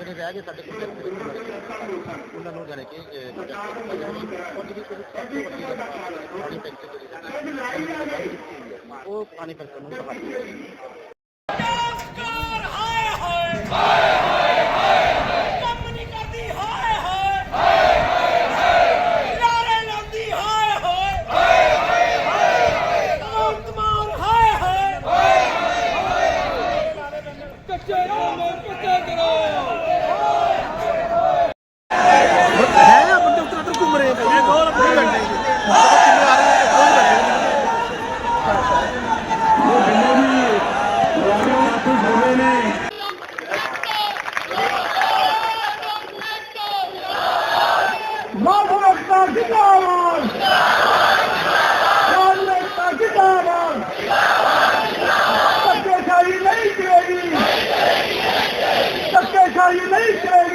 ਜਿਹੜੇ ਰਹਿ ਗਏ ਸਾਡੇ ਕੋਲ ਉਹਨਾਂ ਨੂੰ ਜਾਣੇ ਕਿ ਅਹ, protect ਕੀਤਾ ਜਾਵੇ। ਔਰ ਜਿਹੜੀ Nation!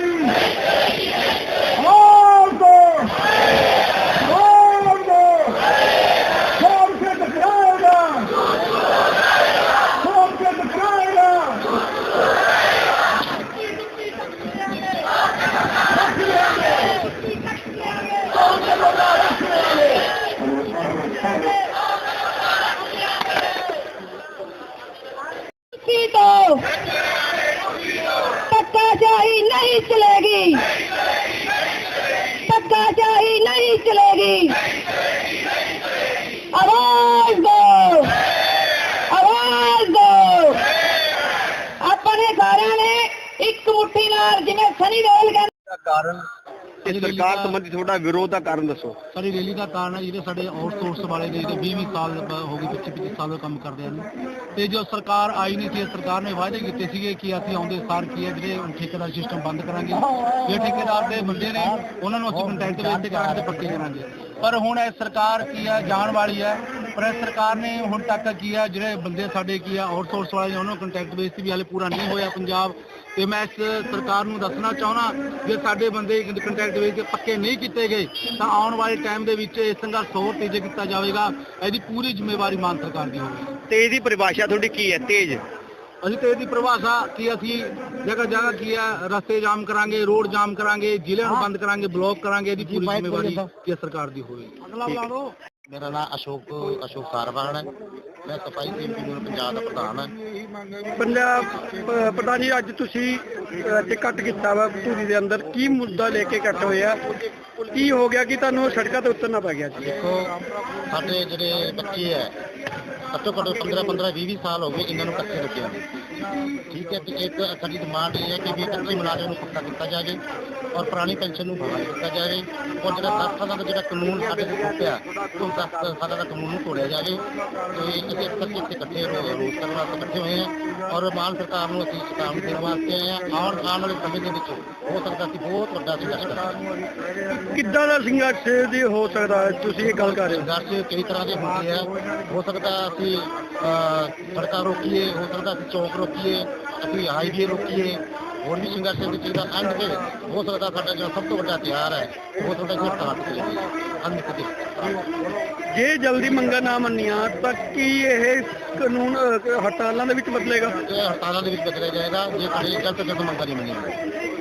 चाही नहीं चलेगी। पक्का चाही नहीं चलेगी। आवाज़ दो। आवाज़ दो। अपने सारे ने एक मुट्ठी नाल जिन्हें सनी देल कहने कारण ਇਸ ਸਰਕਾਰ ਸੰਬੰਧੀ ਤੁਹਾਡਾ ਵਿਰੋਧ ਦਾ ਕਾਰਨ ਦੱਸੋ। ਸਾਡੀ ਰੈਲੀ ਦਾ ਕਾਰਨ ਹੈ ਜਿਹੜੇ ਸਾਡੇ ਆਊਟਸੋਰਸ ਵਾਲੇ ਨੇ ਜਿਹੜੇ 20 20 ਸਾਲ ਹੋ ਗਏ 25 25 ਸਾਲ ਕੰਮ ਕਰਦੇ ਹਨ ਤੇ ਜੋ ਸਰਕਾਰ ਆਈ ਨਹੀਂ ਸੀ ਸਰਕਾਰ ਨੇ ਵਾਅਦੇ ਕੀਤੇ ਸੀਗੇ ਕਿ ਅਸੀਂ ਆਉਂਦੇ ਸਾਰ ਕੀ ਹੈ ਜਿਹੜੇ ਠੇਕੇਦਾਰ ਸਿਸਟਮ ਬੰਦ ਕਰਾਂਗੇ। ਜੇ ਠੇਕੇਦਾਰ ਦੇ ਬੰਦੇ ਨੇ ਉਹਨਾਂ ਨੂੰ ਅਸੀਂ ਕੰਟੈਕਟ ਵੇਚ ਤੇ ਕਰਾਂਗੇ ਤੇ ਪੱਕੇ ਕਰਾਂਗੇ। ਪਰ ਹੁਣ ਇਹ ਸਰਕਾਰ ਕੀ ਹੈ ਜਾਣ ਵਾਲੀ ਹੈ। ਪਰ ਇਹ ਸਰਕਾਰ ਨੇ ਹੁਣ ਤੱਕ ਕੀ ਹੈ ਜਿਹੜੇ ਬੰਦੇ ਸਾਡੇ ਕੀ ਆ ਆਊਟਸੋਰਸ ਵਾਲੇ ਉਹਨਾਂ ਨੂੰ ਕੰਟੈਕਟ ਬੇਸ ਤੇ ਵੀ ਹਾਲੇ ਪੂਰਾ ਨਹੀਂ ਹੋਇਆ। ਪੰਜਾਬ ਤੇ ਮੈਂ ਇਸ ਸਰਕਾਰ ਨੂੰ ਦੱਸਣਾ ਚਾਹਣਾ ਜੇ ਸਾਡੇ ਬੰਦੇ ਕੰਟੈਕਟ ਤੇ ਪੱਕੇ ਨਹੀਂ ਕੀਤੇ ਗਏ ਤਾਂ ਆਉਣ ਵਾਲੇ ਟਾਈਮ ਦੇ ਵਿੱਚ ਇਹ ਸੰਘਰਸ਼ ਹੋਰ ਤੇਜ਼ ਕੀਤਾ ਜਾਵੇਗਾ। ਇਹਦੀ ਪੂਰੀ ਜ਼ਿੰਮੇਵਾਰੀ ਮਾਨ ਸਰਕਾਰ ਦੀ ਹੋਵੇਗੀ। ਤੇਜ਼ ਦੀ ਪਰਿਭਾਸ਼ਾ ਤੁਹਾਡੀ ਕੀ ਹੈ? ਤੇਜ਼। ਅਸੀਂ ਤੇ ਇਹਦੀ ਪਰਿਭਾਸ਼ਾ ਕਿ ਅਸੀਂ ਜਗ੍ਹਾ ਜਗ੍ਹਾ ਕੀ ਹੈ ਰਸਤੇ ਜਾਮ ਕਰਾਂਗੇ ਰੋਡ ਜਾਮ ਕਰਾਂਗੇ ਜ਼ਿਲ੍ਹਿਆਂ ਨੂੰ ਬੰਦ ਕਰਾਂਗੇ ਬਲੌਕ ਕਰਾਂਗੇ ਇਹਦੀ ਪੂਰੀ ਜ਼ਿੰਮੇਵਾਰੀ ਕੀ ਸਰਕਾਰ ਦੀ ਹੋਵੇਗੀ। ਅਗਲਾ ਬੁਲਾ ਲਓ। ਮੇਰਾ ਨਾਮ ਅਸ਼ੋਕ ਅਸ਼ੋਕ ਸਾਰਵਾਨ ਹੈ। ਮੈਂ ਸਫ਼ਾਈ ਸੇਵੀ ਯੂਨੀਅਨ ਪੰਜਾਬ ਦਾ ਪ੍ਰਧਾਨ ਹਾਂ। ਪੰਜਾਬ ਪ- ਪ੍ਰਧਾਨ ਜੀ ਅੱਜ ਤੁਸੀਂ ਅ, ਤੇ ਕੱਟ ਕੀਤਾ ਵਾ ਧੂਰੀ ਦੇ ਅੰਦਰ। ਕੀ ਮੁੱਦਾ ਲੈ ਕੇ ਕੱਟ ਹੋਇਆ? ਕੀ ਹੋ ਗਿਆ ਕਿ ਤੁਹਾਨੂੰ ਸੜਕਾਂ ਤੇ ਉਤਰਨਾ ਪੈ ਗਿਆ ਜੀ ਦੇਖੋ ਸਾਡੇ ਜਿਹੜੇ ਬੱਚੇ ਹੈ ਘੱਟੋ ਘੱਟ 15 15 20 20 ਸਾਲ ਹੋ ਗਏ ਇਹਨਾਂ ਨੂੰ ਇਕੱਠੇ ਰੱਖਿਆ। ਠੀਕ ਹੈ ਤੇ ਇੱਕ ਸਾਡੀ ਡਿਮਾਂਡ ਇਹ ਹੈ ਕਿ ਇਕੱਠੇ ਮੁਲਾਜ਼ਮ ਨੂੰ ਪੱਕਾ ਕੀਤਾ ਜਾਵੇ ਔਰ ਪੁਰਾਣੀ ਪੈਨਸ਼ਨ ਨੂੰ ਬਹਾਲ ਕੀਤਾ ਜਾਵੇ ਔਰ ਜਿਹੜਾ 10 ਸਾਲਾਂ ਦਾ ਜਿਹੜਾ ਕਾਨੂੰਨ ਸਾਡੇ ਤੇ ਟੁੱਟਿਆ ਉਹ 10 ਸਾਲਾਂ ਦਾ ਕਾਨੂੰਨ ਨੂੰ ਤੋੜਿਆ ਜਾਵੇ ਤੇ ਅਸੀਂ ਕਰਕੇ ਇੱਥੇ ਇਕੱਠੇ ਰੋਸ ਕਰਨ ਵਾਸਤੇ ਇਕੱਠੇ ਹੋਏ ਹਾਂ ਔਰ ਮਾਨ ਸਰਕਾਰ ਨੂੰ ਅਸੀਂ ਚੇਤਾਵਨੀ ਦੇਣ ਵਾਸਤੇ ਆਏ ਹਾਂ। ਆਉਣ ਆਉਣ ਵਾਲੇ ਸਮੇਂ ਦੇ ਵਿੱਚ ਹੋ ਸਕਦਾ ਸੀ ਬਹੁਤ ਵੱਡਾ ਸੰਘਰਸ਼ ਕਰਾਂਗੇ ਕਿੱਦਾਂ ਦਾ ਸੰਘਰਸ਼ ਦੀ ਹੋ ਸਕਦਾ ਹੈ? ਤੁਸੀਂ ਇਹ ਗੱਲ ਕਰ ਰਹੇ ਹੋ। ਸੰਘਰਸ਼ ਕਈ ਤਰ੍ਹਾਂ ਦੇ ਹੁੰਦੇ ਆ। ਹੋ ਸਕਦਾ ਅਸੀਂ ਸੜਕਾਂ ਰੋਕੀਏ ਹੋ ਸਕਦਾ ਅਸੀਂ ਚੌਕ ਰੋਕੀਏ। ਅਸੀਂ ਹਾਈਵੇ ਰੋਕੀਏ ਹੋਰ ਵੀ ਸੰਘਰਸ਼ ਦੇ ਚਾਹੀਦਾ ਅੰਤ ਤੇ ਹੋ ਸਕਦਾ ਸਾਡਾ ਜਿਹੜਾ ਸਭ ਤੋਂ ਵੱਡਾ ਤਿਉਹਾਰ ਹੈ ਹੋ ਸਕਦਾ ਕਿ ਹੜਤਾਲ ਤੇ ਅੰਤ ਤੇ ਜੇ ਜਲਦੀ ਮੰਗਾਂ ਨਾ ਮੰਨੀਆਂ ਤਾਂ ਕੀ ਇਹ ਕਾਨੂੰਨ ਹੜਤਾਲਾਂ ਦੇ ਵਿੱਚ ਬਦਲੇਗਾ? ਇਹ ਹੜਤਾਲਾਂ ਦੇ ਵਿੱਚ ਬਦਲਿਆ ਜਾਏਗਾ ਜੇ ਸਾਡੀ ਜਲਦ ਤੋਂ ਜਲਦ ਮੰਗਾਂ ਨਹੀਂ ਮੰਨੀਆਂ।